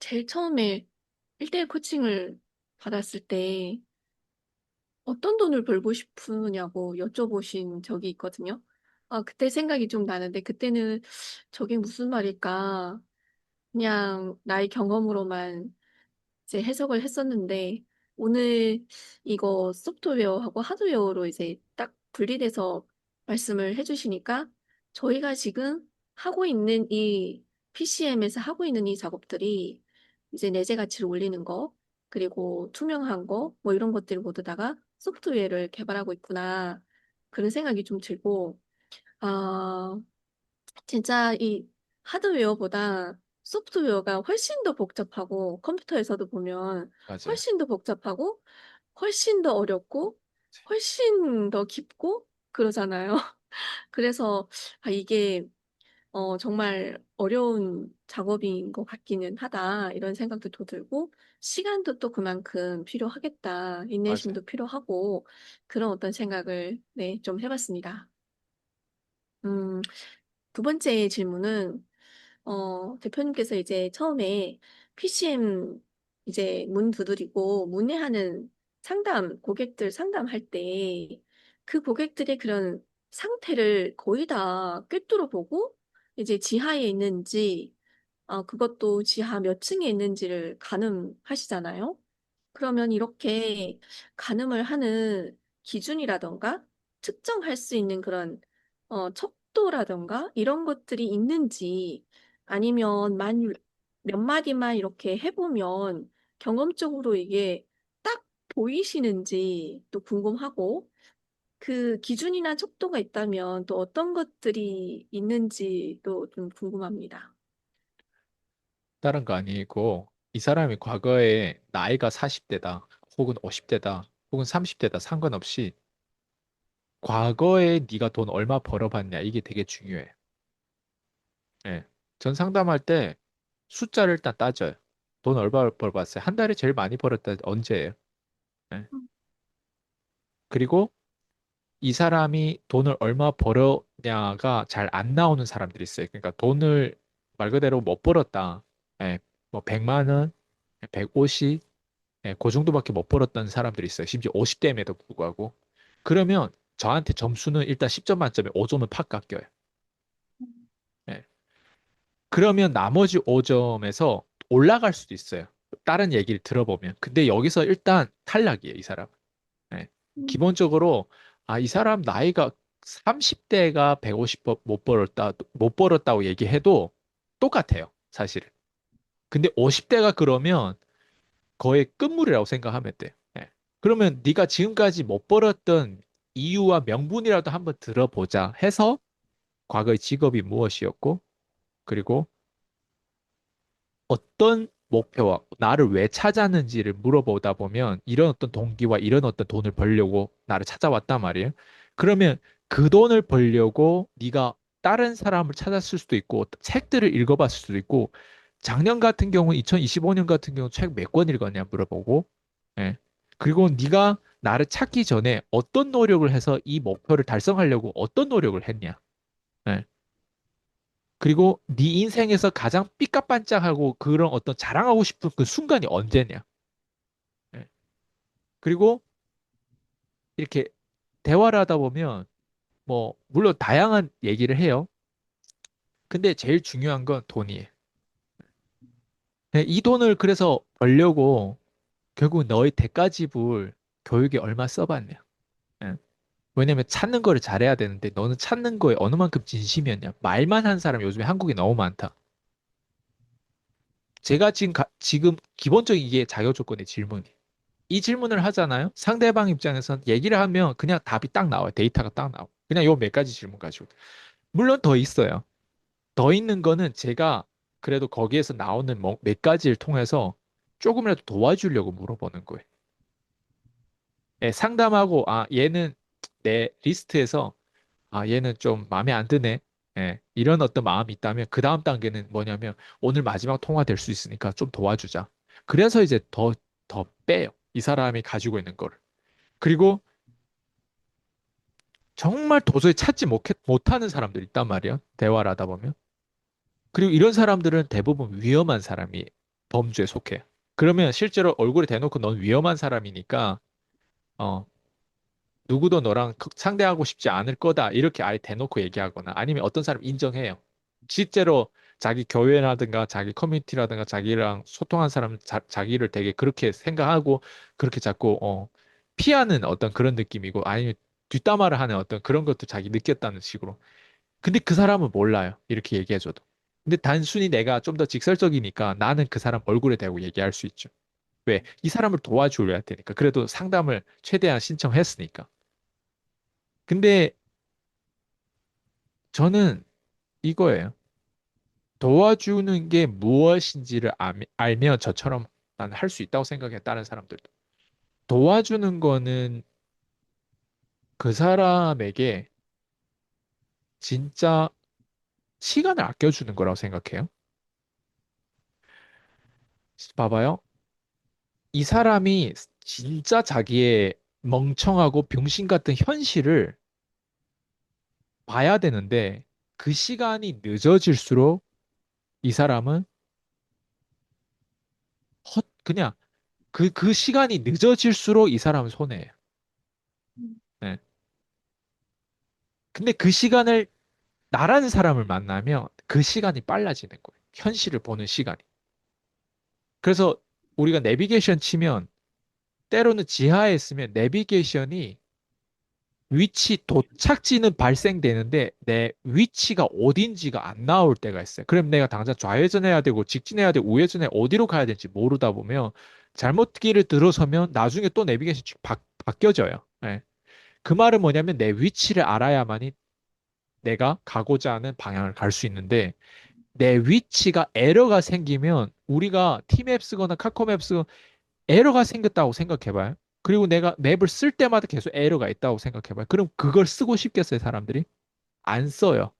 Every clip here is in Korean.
제일 처음에 1대1 코칭을 받았을 때 어떤 돈을 벌고 싶으냐고 여쭤보신 적이 있거든요. 아 그때 생각이 좀 나는데 그때는 '저게 무슨 말일까?' 그냥 나의 경험으로만 이제 해석을 했었는데 오늘 이거 소프트웨어하고 하드웨어로 이제 딱 분리돼서 말씀을 해 주시니까 저희가 지금 하고 있는 이 PCM에서 하고 있는 이 작업들이 이제 내재 가치를 올리는 거 그리고 투명한 거 뭐 이런 것들 모두 다가 '소프트웨어를 개발하고 있구나.' 그런 생각이 좀 들고 아 진짜 이 하드웨어보다 소프트웨어가 훨씬 더 복잡하고 컴퓨터에서도 보면 맞아요. 훨씬 더 복잡하고 훨씬 더 어렵고 훨씬 더 깊고 그러잖아요. 그래서 아 이게 어 '정말 어려운 작업인 것 같기는 하다.' 이런 생각도 또 들고 '시간도 또 그만큼 필요하겠다. 맞아요. 인내심도 필요하고.' 그런 어떤 생각을 네 좀 해 봤습니다. 음 두 번째 질문은 어 대표님께서 이제 처음에 PCM 이제 문 두드리고 문의하는 상담 고객들 상담할 때 그 고객들의 그런 상태를 거의 다 꿰뚫어 보고 이제 지하에 있는지 아 그것도 지하 몇 층에 있는지를 가늠하시잖아요. 그러면 이렇게 가늠을 하는 기준이라든가 측정할 수 있는 그런 어 척도라든가 이런 것들이 있는지 아니면 만 몇 마디만 이렇게 해 보면 경험적으로 이게 딱 보이시는지 또 궁금하고 그 기준이나 척도가 있다면 또 어떤 것들이 있는지도 좀 궁금합니다. 다른 거 아니고 이 사람이 과거에 나이가 40대다 혹은 50대다 혹은 30대다 상관없이 과거에 네가 돈 얼마 벌어봤냐 이게 되게 중요해. 예. 전 상담할 때 숫자를 일단 따져요. 돈 얼마 벌어봤어요? 한 달에 제일 많이 벌었다 언제예요? 예. 음. 그리고 이 사람이 돈을 얼마 벌었냐가 잘 안 나오는 사람들이 있어요. 그러니까 돈을 말 그대로 못 벌었다. 예. 뭐 100만 원, 150, 예, 그 정도밖에 못 벌었던 사람들이 있어요. 심지어 50대임에도 불구하고. 그러면 저한테 점수는 일단 10점 만점에 5점은 팍 깎여요. 예. 그러면 나머지 5점에서 올라갈 수도 있어요. 다른 얘기를 들어보면. 근데 여기서 일단 탈락이에요, 이 사람. 예. 음. 기본적으로, 아, 이 사람 나이가 30대가 150못 벌었다, 못 벌었다고 얘기해도 똑같아요, 사실은. 근데 50대가 그러면 거의 끝물이라고 생각하면 돼. 예. 그러면 네가 지금까지 못 벌었던 이유와 명분이라도 한번 들어보자 해서 과거의 직업이 무엇이었고, 그리고 어떤 목표와 나를 왜 찾았는지를 물어보다 보면 이런 어떤 동기와 이런 어떤 돈을 벌려고 나를 찾아왔단 말이에요. 그러면 그 돈을 벌려고 네가 다른 사람을 찾았을 수도 있고 책들을 읽어봤을 수도 있고 작년 같은 경우는 2025년 같은 경우 책 몇 권 읽었냐 물어보고 예. 그리고 네가 나를 찾기 전에 어떤 노력을 해서 이 목표를 달성하려고 어떤 노력을 했냐. 예. 그리고 네 인생에서 가장 삐까반짝하고 그런 어떤 자랑하고 싶은 그 순간이 언제냐. 예. 그리고 이렇게 대화를 하다 보면 뭐 물론 다양한 얘기를 해요. 근데 제일 중요한 건 돈이에요. 예, 이 돈을 그래서 벌려고 결국 너의 대가 지불 교육에 얼마 써봤냐. 예. 왜냐면 찾는 거를 잘해야 되는데 너는 찾는 거에 어느 만큼 진심이었냐. 말만 한 사람 요즘에 한국에 너무 많다. 제가 지금, 가- 지금 기본적인 이게 자격 조건의 질문이. 이 질문을 하잖아요. 상대방 입장에선 얘기를 하면 그냥 답이 딱 나와요. 데이터가 딱 나와요. 그냥 요 몇 가지 질문 가지고. 물론 더 있어요. 더 있는 거는 제가 그래도 거기에서 나오는 뭐몇 가지를 통해서 조금이라도 도와주려고 물어보는 거예요. 예, 상담하고, 아, 얘는 내 리스트에서, 아, 얘는 좀 마음에 안 드네. 예, 이런 어떤 마음이 있다면 그 다음 단계는 뭐냐면 오늘 마지막 통화 될 수 있으니까 좀 도와주자. 그래서 이제 더, 더 빼요. 이 사람이 가지고 있는 거를. 그리고 정말 도저히 찾지 못, 못하는 사람들 있단 말이에요. 대화를 하다 보면. 그리고 이런 사람들은 대부분 위험한 사람이 범주에 속해. 그러면 실제로 얼굴에 대놓고 넌 위험한 사람이니까, 어, 누구도 너랑 그- 상대하고 싶지 않을 거다. 이렇게 아예 대놓고 얘기하거나 아니면 어떤 사람 인정해요. 실제로 자기 교회라든가 자기 커뮤니티라든가 자기랑 소통한 사람은 자, 자기를 되게 그렇게 생각하고 그렇게 자꾸 어, 피하는 어떤 그런 느낌이고 아니면 뒷담화를 하는 어떤 그런 것도 자기 느꼈다는 식으로. 근데 그 사람은 몰라요. 이렇게 얘기해줘도. 근데 단순히 내가 좀 더 직설적이니까 나는 그 사람 얼굴에 대고 얘기할 수 있죠. 왜? 이 사람을 도와줘야 되니까. 그래도 상담을 최대한 신청했으니까. 근데 저는 이거예요. 도와주는 게 무엇인지를 알- 알면 저처럼 나는 할수 있다고 생각해, 다른 사람들도. 도와주는 거는 그 사람에게 진짜 시간을 아껴주는 거라고 생각해요. 봐봐요. 이 사람이 진짜 자기의 멍청하고 병신 같은 현실을 봐야 되는데 그 시간이 늦어질수록 이 사람은 헛, 그냥 그, 그 시간이 늦어질수록 이 사람은 손해예요. 음, 네. 근데 그 시간을 나라는 사람을 만나면 그 시간이 빨라지는 거예요. 현실을 보는 시간이. 그래서 우리가 내비게이션 치면 때로는 지하에 있으면 내비게이션이 위치 도착지는 발생되는데 내 위치가 어딘지가 안 나올 때가 있어요. 그럼 내가 당장 좌회전해야 되고 직진해야 되고 우회전해 어디로 가야 될지 모르다 보면 잘못 길을 들어서면 나중에 또 내비게이션이 바, 바뀌어져요. 예. 그 말은 뭐냐면 내 위치를 알아야만이 내가 가고자 하는 방향을 갈 수 있는데 내 위치가 에러가 생기면 우리가 티맵 쓰거나 카카오맵 쓰거나 에러가 생겼다고 생각해봐요. 그리고 내가 맵을 쓸 때마다 계속 에러가 있다고 생각해봐요. 그럼 그걸 쓰고 싶겠어요, 사람들이? 안 써요.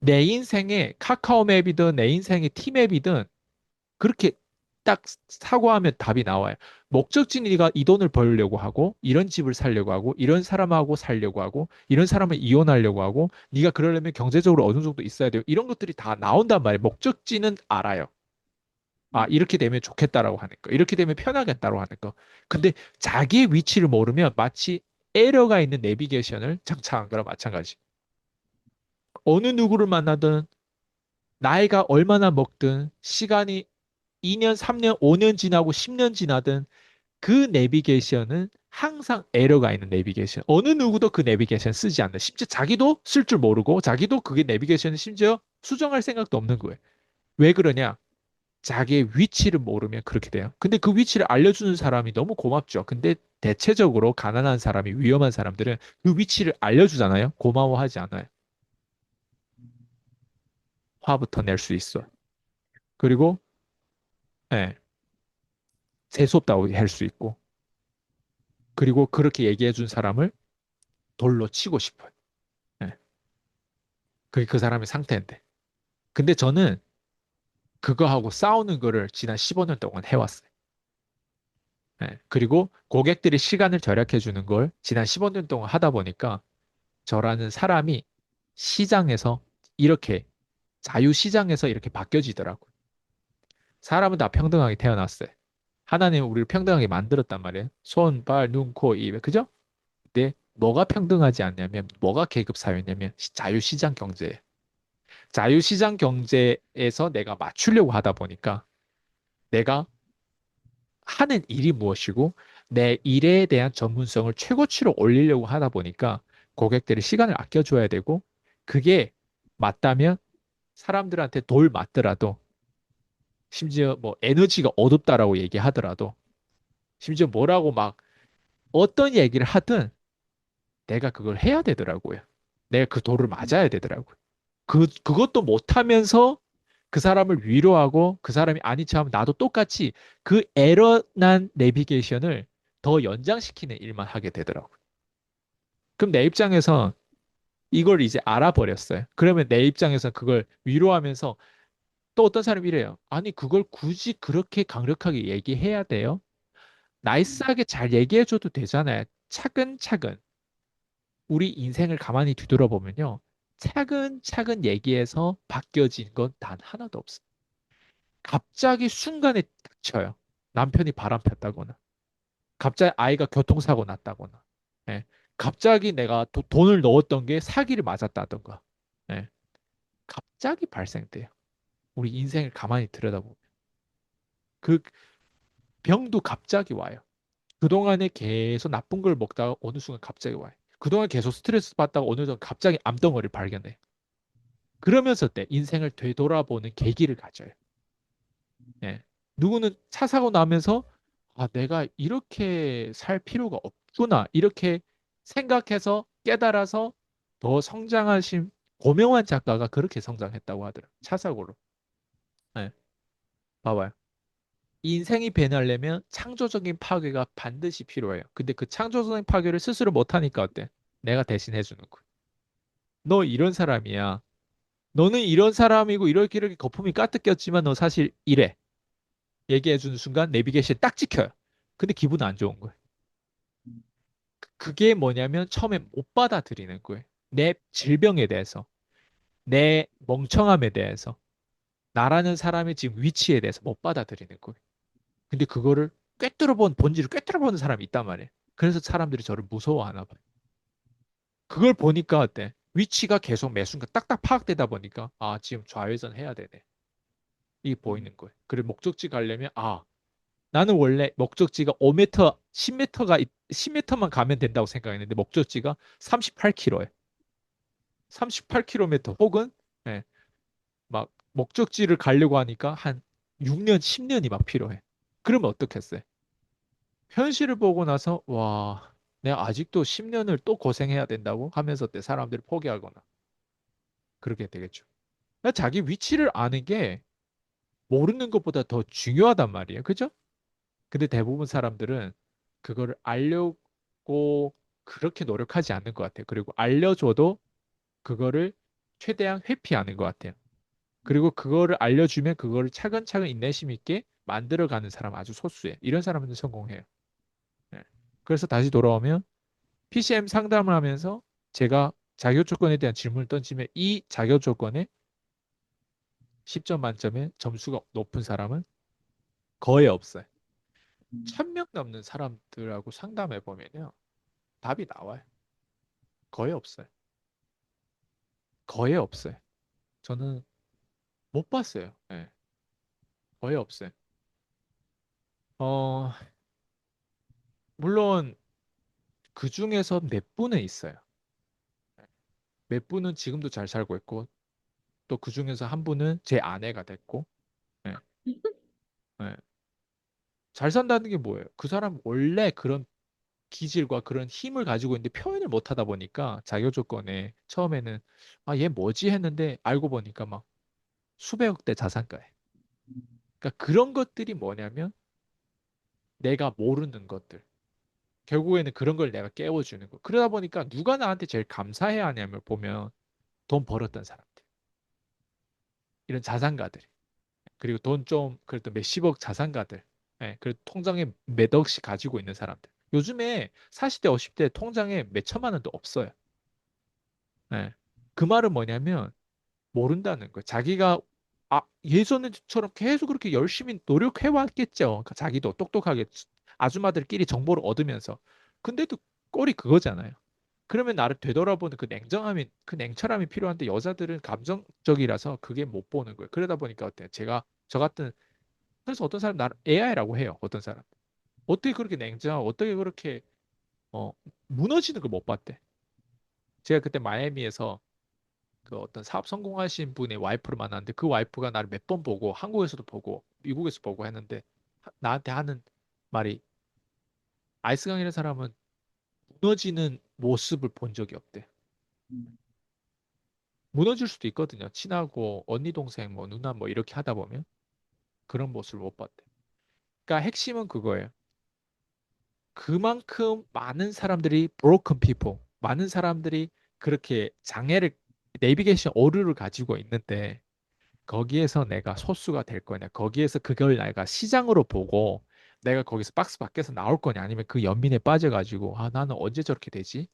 내 인생에 카카오 맵이든 내 인생에 티맵이든 그렇게 딱 사고하면 답이 나와요. 목적지는 네가 이 돈을 벌려고 하고 이런 집을 살려고 하고 이런 사람하고 살려고 하고 이런 사람을 이혼하려고 하고 네가 그러려면 경제적으로 어느 정도 있어야 돼요. 이런 것들이 다 나온단 말이에요. 목적지는 알아요. 아, 음, 이렇게 되면 좋겠다라고 하는 거. 이렇게 되면 편하겠다라고 하는 거. 근데 자기의 위치를 모르면 마치 에러가 있는 내비게이션을 장착한 거랑 마찬가지. 어느 누구를 만나든 나이가 얼마나 먹든 시간이 2년, 3년, 5년 지나고 10년 지나든 그 내비게이션은 항상 에러가 있는 내비게이션. 어느 누구도 그 내비게이션 쓰지 않는. 심지어 자기도 쓸 줄 모르고 자기도 그게 내비게이션을 심지어 수정할 생각도 없는 거예요. 왜 그러냐? 자기의 위치를 모르면 그렇게 돼요. 근데 그 위치를 알려주는 사람이 너무 고맙죠. 근데 대체적으로 가난한 사람이 위험한 사람들은 그 위치를 알려주잖아요. 고마워하지 않아요. 화부터 낼 수 있어. 그리고 예, 재수 없다고 할 수 있고. 그리고 그렇게 얘기해 준 사람을 돌로 치고 싶어요. 예, 그게 그 사람의 상태인데. 근데 저는 그거하고 싸우는 거를 지난 15년 동안 해왔어요. 예, 그리고 고객들이 시간을 절약해 주는 걸 지난 15년 동안 하다 보니까 저라는 사람이 시장에서 이렇게 자유시장에서 이렇게 바뀌어지더라고요. 사람은 다 평등하게 태어났어요. 하나님은 우리를 평등하게 만들었단 말이에요. 손, 발, 눈, 코, 입. 그죠? 근데 뭐가 평등하지 않냐면 뭐가 계급 사회냐면 시- 자유시장 경제예요. 자유시장 경제에서 내가 맞추려고 하다 보니까 내가 하는 일이 무엇이고 내 일에 대한 전문성을 최고치로 올리려고 하다 보니까 고객들이 시간을 아껴줘야 되고 그게 맞다면 사람들한테 돌 맞더라도 심지어 뭐 에너지가 어둡다라고 얘기하더라도 심지어 뭐라고 막 어떤 얘기를 하든 내가 그걸 해야 되더라고요. 내가 그 돌을 맞아야 되더라고요. 그, 그것도 못하면서 그 사람을 위로하고 그 사람이 아니 참 나도 똑같이 그 에러난 내비게이션을 더 연장시키는 일만 하게 되더라고요. 그럼 내 입장에서 이걸 이제 알아버렸어요. 그러면 내 입장에서 그걸 위로하면서 또 어떤 사람이 이래요. 아니 그걸 굳이 그렇게 강력하게 얘기해야 돼요? 나이스하게 잘 얘기해줘도 되잖아요. 차근차근 우리 인생을 가만히 뒤돌아보면요. 차근차근 얘기해서 바뀌어진 건 단 하나도 없어. 갑자기 순간에 닥쳐요. 남편이 바람 폈다거나, 갑자기 아이가 교통사고 났다거나, 예. 갑자기 내가 도- 돈을 넣었던 게 사기를 맞았다던가, 예. 갑자기 발생돼요. 우리 인생을 가만히 들여다보면. 그 병도 갑자기 와요. 그동안에 계속 나쁜 걸 먹다가 어느 순간 갑자기 와요. 그동안 계속 스트레스 받다가 어느 순간 갑자기 암덩어리를 발견해. 그러면서 때 인생을 되돌아보는 계기를 가져요. 예. 누구는 차 사고 나면서 아, 내가 이렇게 살 필요가 없구나. 이렇게 생각해서 깨달아서 더 성장하신 고명환 작가가 그렇게 성장했다고 하더라고요. 차 사고로. 예. 봐봐요. 인생이 변하려면 창조적인 파괴가 반드시 필요해요. 근데 그 창조적인 파괴를 스스로 못하니까 어때? 내가 대신 해주는 거야. 너 이런 사람이야. 너는 이런 사람이고 이렇게 이렇게 거품이 가득 꼈지만 너 사실 이래. 얘기해 주는 순간 내비게이션 딱 찍혀요. 근데 기분 안 좋은 거예요. 그- 그게 뭐냐면 처음에 못 받아들이는 거예요. 내 질병에 대해서, 내 멍청함에 대해서, 나라는 사람의 지금 위치에 대해서 못 받아들이는 거예요. 근데 그거를 꿰뚫어 본 본질을 꿰뚫어 보는 사람이 있단 말이에요. 그래서 사람들이 저를 무서워하나 봐요. 그걸 보니까 어때? 위치가 계속 매 순간 딱딱 파악되다 보니까 아 지금 좌회전 해야 되네. 이게 보이는 거예요. 그리고 목적지 가려면 아 나는 원래 목적지가 5m, 10m가 10m만 가면 된다고 생각했는데 목적지가 38km에 38km 혹은 예, 막 목적지를 가려고 하니까 한 6년, 10년이 막 필요해. 그러면 어떻겠어요? 현실을 보고 나서 와, 내가 아직도 10년을 또 고생해야 된다고 하면서 때 사람들이 포기하거나 그렇게 되겠죠. 그러니까 자기 위치를 아는 게 모르는 것보다 더 중요하단 말이에요. 그죠? 근데 대부분 사람들은 그거를 알려고 그렇게 노력하지 않는 것 같아요. 그리고 알려줘도 그거를 최대한 회피하는 것 같아요. 그리고 그거를 알려주면 그거를 차근차근 인내심 있게 만들어가는 사람 아주 소수예요. 이런 사람은 성공해요. 네. 그래서 다시 돌아오면 PCM 상담을 하면서 제가 자격 조건에 대한 질문을 던지면 이 자격 조건에 10점 만점에 점수가 높은 사람은 거의 없어요. 음. 1000명 넘는 사람들하고 상담해 보면요. 답이 나와요. 거의 없어요. 거의 없어요. 저는 못 봤어요. 예. 거의 없어요. 어, 물론 그 중에서 몇 분은 있어요. 몇 분은 지금도 잘 살고 있고 또 그 중에서 한 분은 제 아내가 됐고 예. 예. 잘 산다는 게 뭐예요? 그 사람 원래 그런 기질과 그런 힘을 가지고 있는데 표현을 못 하다 보니까 자격 조건에 처음에는 아, 얘 뭐지 했는데 알고 보니까 막 수백억 대 자산가에. 그러니까 그런 것들이 뭐냐면 내가 모르는 것들. 결국에는 그런 걸 내가 깨워주는 거. 그러다 보니까 누가 나한테 제일 감사해야 하냐면 보면 돈 벌었던 사람들. 이런 자산가들. 그리고 돈 좀 그래도 몇십억 자산가들. 예, 그리고 통장에 몇 억씩 가지고 있는 사람들. 요즘에 40대, 50대 통장에 몇 천만 원도 없어요. 예. 그 말은 뭐냐면 모른다는 거예요. 자기가 아, 예전처럼 계속 그렇게 열심히 노력해 왔겠죠. 그러니까 자기도 똑똑하게 아줌마들끼리 정보를 얻으면서. 근데도 꼴이 그거잖아요. 그러면 나를 되돌아보는 그 냉정함이 그 냉철함이 필요한데 여자들은 감정적이라서 그게 못 보는 거예요. 그러다 보니까 어때요? 제가 저 같은 그래서 어떤 사람 나를 AI라고 해요. 어떤 사람. 어떻게 그렇게 냉정하고 어떻게 그렇게 어, 무너지는 걸 못 봤대. 제가 그때 마이애미에서 그 어떤 사업 성공하신 분의 와이프를 만났는데 그 와이프가 나를 몇 번 보고 한국에서도 보고 미국에서 보고 했는데 하- 나한테 하는 말이 아이스 강이라는 사람은 무너지는 모습을 본 적이 없대. 음. 무너질 수도 있거든요. 친하고 언니 동생 뭐 누나 뭐 이렇게 하다 보면 그런 모습을 못 봤대. 그러니까 핵심은 그거예요. 그만큼 많은 사람들이 broken people, 많은 사람들이 그렇게 장애를 내비게이션 오류를 가지고 있는데 거기에서 내가 소수가 될 거냐, 거기에서 그걸 내가 시장으로 보고 내가 거기서 박스 밖에서 나올 거냐, 아니면 그 연민에 빠져가지고 아 나는 언제 저렇게 되지?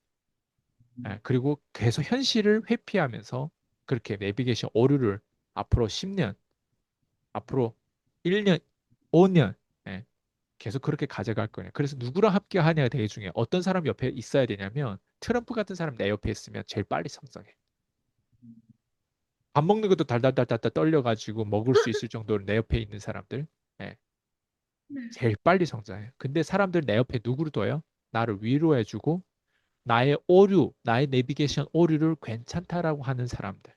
예, 그리고 계속 현실을 회피하면서 그렇게 내비게이션 오류를 앞으로 10년, 앞으로 1년, 5년, 예, 계속 그렇게 가져갈 거냐. 그래서 누구랑 되게 중요해. 어떤 사람 옆에 있어야 되냐면 트럼프 같은 사람 내 옆에 있으면 제일 빨리 성장해. 밥 먹는 것도 달달달달달 떨려가지고 먹을 수 있을 정도로 내 옆에 있는 사람들, 예, 네. 제일 빨리 성장해. 근데 사람들 내 옆에 누구를 둬요? 나를 위로해주고 나의 오류, 나의 내비게이션 오류를 괜찮다라고 하는 사람들.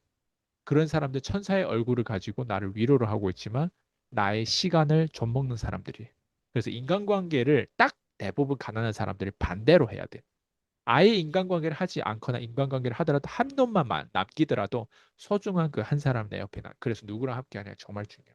그런 사람들 천사의 얼굴을 가지고 나를 위로를 하고 있지만 나의 시간을 좀 먹는 사람들이. 그래서 인간관계를 딱 대부분 가난한 사람들이 반대로 해야 돼. 아예 인간관계를 하지 않거나 인간관계를 하더라도 한 놈만 남기더라도 소중한 그 한 사람 내 옆에 나. 그래서 누구랑 함께 하냐 정말 중요해.